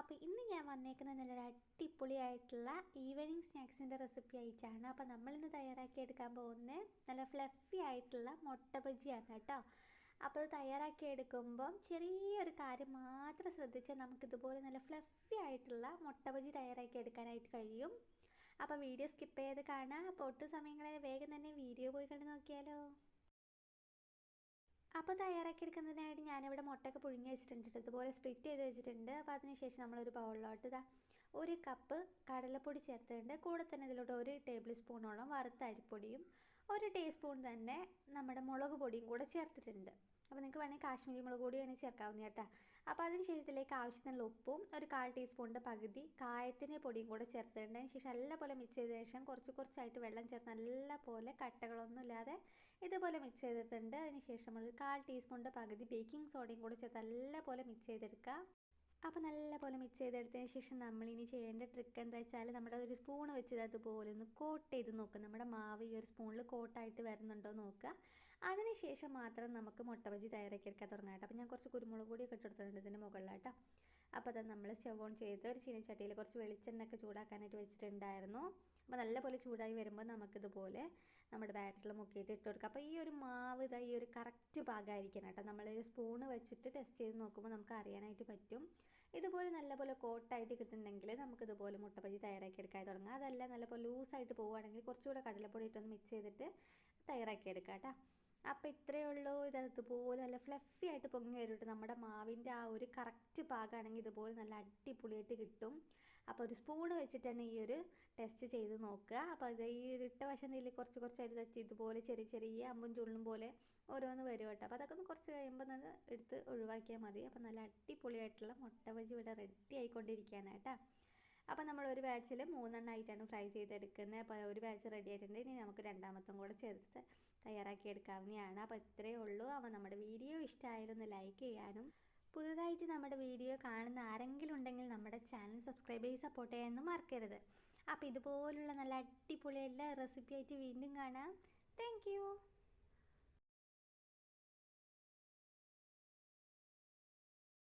അപ്പോൾ ഇന്ന് ഞാൻ വന്നേക്കുന്ന നല്ലൊരു അടിപൊളിയായിട്ടുള്ള ഈവനിങ് സ്നാക്സിന്റെ റെസിപ്പി ആയിട്ടാണ്. അപ്പോൾ നമ്മളിന്ന് തയ്യാറാക്കി എടുക്കാൻ പോകുന്നത് നല്ല ഫ്ലഫി ആയിട്ടുള്ള മുട്ട ബജിയാണ് കേട്ടോ. അപ്പോൾ അത് തയ്യാറാക്കി എടുക്കുമ്പം ചെറിയൊരു കാര്യം മാത്രം ശ്രദ്ധിച്ചാൽ നമുക്കിതുപോലെ നല്ല ഫ്ലഫി ആയിട്ടുള്ള മുട്ട ബജി തയ്യാറാക്കി എടുക്കാനായിട്ട് കഴിയും. അപ്പോൾ വീഡിയോ സ്കിപ്പ് ചെയ്ത് കാണാം. അപ്പോൾ ഒട്ടും സമയങ്ങളെ വേഗം തന്നെ വീഡിയോ പോയി കണ്ട് നോക്കിയാലോ. അപ്പോൾ തയ്യാറാക്കി എടുക്കുന്നതിനായിട്ട് ഞാനിവിടെ മുട്ടയൊക്കെ പുഴുങ്ങി വെച്ചിട്ടുണ്ട് ഇതുപോലെ സ്പ്ലിറ്റ് ചെയ്ത് വെച്ചിട്ടുണ്ട്. അപ്പോൾ അതിനുശേഷം നമ്മളൊരു ബൗളിലോട്ട് ഇതാ ഒരു കപ്പ് കടലപ്പൊടി ചേർത്തിട്ടുണ്ട്. കൂടെ തന്നെ ഇതിലോട്ട് ഒരു ടേബിൾ സ്പൂണോളം വറുത്ത അരിപ്പൊടിയും ഒരു ടീസ്പൂൺ തന്നെ നമ്മുടെ മുളക് പൊടിയും കൂടെ ചേർത്തിട്ടുണ്ട്. അപ്പോൾ നിങ്ങൾക്ക് വേണമെങ്കിൽ കാശ്മീരി മുളക് പൊടി വേണമെങ്കിൽ ചേർക്കാവുന്ന കേട്ടോ. അപ്പോൾ അതിന് ശേഷത്തിലേക്ക് ആവശ്യത്തിനുള്ള ഉപ്പും ഒരു കാൽ ടീസ്പൂണിന്റെ പകുതി കായത്തിന്റെ പൊടിയും കൂടെ ചേർത്തിട്ടുണ്ടതിന് ശേഷം നല്ലപോലെ മിക്സ് ചെയ്ത ശേഷം കുറച്ച് കുറച്ചായിട്ട് വെള്ളം ചേർത്ത് നല്ലപോലെ കട്ടകളൊന്നും ഇല്ലാതെ ഇതുപോലെ മിക്സ് ചെയ്തിട്ടുണ്ട്. അതിന് ശേഷം ഒരു കാൽ ടീസ്പൂണിന്റെ പകുതി ബേക്കിംഗ് സോഡയും കൂടെ ചേർത്ത് നല്ല പോലെ മിക്സ് ചെയ്തെടുക്കുക. അപ്പോൾ നല്ലപോലെ മിക്സ് ചെയ്തെടുത്തതിന് ശേഷം നമ്മളിനി ചെയ്യേണ്ട ട്രിക്ക് എന്താ വെച്ചാൽ നമ്മുടെ ഒരു സ്പൂൺ വെച്ച് അതുപോലെ ഒന്ന് കോട്ട് ചെയ്ത് നോക്കുക നമ്മുടെ മാവ് ഈ ഒരു സ്പൂണിൽ കോട്ടായിട്ട് വരുന്നുണ്ടോ നോക്കുക അതിന് ശേഷം മാത്രം നമുക്ക് മുട്ട ബജി തയ്യാറാക്കി എടുക്കാൻ തുടങ്ങാം അപ്പോൾ ഞാൻ കുറച്ച് കുരുമുളക് പൊടിയൊക്കെ ഇട്ടെടുത്തിട്ടുണ്ട് ഇതിന്റെ മുകളിലാട്ടോ അപ്പോൾ അത് നമ്മൾ സ്റ്റവ് ഓൺ ചെയ്ത് ഒരു ചീനച്ചട്ടിയിൽ കുറച്ച് വെളിച്ചെണ്ണയൊക്കെ ചൂടാക്കാനായിട്ട് വെച്ചിട്ടുണ്ടായിരുന്നു. അപ്പോൾ നല്ലപോലെ ചൂടായി വരുമ്പോൾ നമുക്കിതുപോലെ നമ്മുടെ ബാറ്ററിൽ മുക്കിയിട്ട് ഇട്ട് കൊടുക്കാം. അപ്പോൾ ഈ ഒരു മാവ് ഇതാ ഈ ഒരു കറക്റ്റ് ഭാഗമായിരിക്കണം കേട്ടോ. നമ്മൾ സ്പൂണ് വെച്ചിട്ട് ടെസ്റ്റ് ചെയ്ത് നോക്കുമ്പോൾ നമുക്ക് അറിയാനായിട്ട് പറ്റും. ഇതുപോലെ നല്ലപോലെ കോട്ടായിട്ട് കിട്ടുന്നുണ്ടെങ്കിൽ നമുക്കിതുപോലെ മുട്ടപ്പജി തയ്യാറാക്കി എടുക്കാൻ തുടങ്ങാം. അതല്ല നല്ലപോലെ ലൂസായിട്ട് പോവുകയാണെങ്കിൽ കുറച്ചുകൂടെ കടലപ്പൊടി ഇട്ടൊന്ന് മിക്സ് ചെയ്തിട്ട് തയ്യാറാക്കി എടുക്കാം കേട്ടോ. അപ്പോൾ ഇത്രയേ ഉള്ളൂ. ഇത് ഇതുപോലെ നല്ല ഫ്ലഫി ആയിട്ട് പൊങ്ങി വരും നമ്മുടെ മാവിന്റെ ആ ഒരു കറക്റ്റ് പാകമാണെങ്കിൽ ഇതുപോലെ നല്ല അടിപൊളിയായിട്ട് കിട്ടും. അപ്പോൾ ഒരു സ്പൂൺ വെച്ചിട്ട് തന്നെ ഈ ഒരു ടെസ്റ്റ് ചെയ്ത് നോക്കുക. അപ്പോൾ ഇത് ഈ ഇട്ട വശം ഇതിൽ കുറച്ച് കുറച്ചായിട്ട് തച്ച് ഇതുപോലെ ചെറിയ ചെറിയ അമ്പും ചുള്ളും പോലെ ഓരോന്ന് വരും കേട്ടോ. അപ്പോൾ അതൊക്കെ ഒന്ന് കുറച്ച് കഴിയുമ്പോൾ നമ്മൾ എടുത്ത് ഒഴിവാക്കിയാൽ മതി. അപ്പോൾ നല്ല അടിപൊളിയായിട്ടുള്ള മുട്ട ബജി ഇവിടെ റെഡി ആയിക്കൊണ്ടിരിക്കുകയാണ് കേട്ടോ. അപ്പോൾ നമ്മൾ ഒരു ബാച്ചിൽ മൂന്നെണ്ണമായിട്ടാണ് ഫ്രൈ ചെയ്തെടുക്കുന്നത് അപ്പോൾ ഒരു ബാച്ച് റെഡി ആയിട്ടുണ്ട്. ഇനി നമുക്ക് രണ്ടാമത്തും കൂടെ ചേർത്ത് തയ്യാറാക്കി എടുക്കാവുന്നതാണ്. അപ്പോൾ ഇത്രയേ ഉള്ളൂ. അപ്പോൾ നമ്മുടെ വീഡിയോ ഇഷ്ടമായിരുന്നു ലൈക്ക് ചെയ്യാനും പുതുതായിട്ട് നമ്മുടെ വീഡിയോ കാണുന്ന ആരെങ്കിലും ഉണ്ടെങ്കിൽ നമ്മുടെ ചാനൽ സബ്സ്ക്രൈബ് ചെയ്ത് സപ്പോർട്ട് ചെയ്യാനൊന്നും മറക്കരുത്. അപ്പോൾ ഇതുപോലുള്ള നല്ല അടിപൊളി എല്ലാ റെസിപ്പി ആയിട്ട് വീണ്ടും കാണാം. താങ്ക്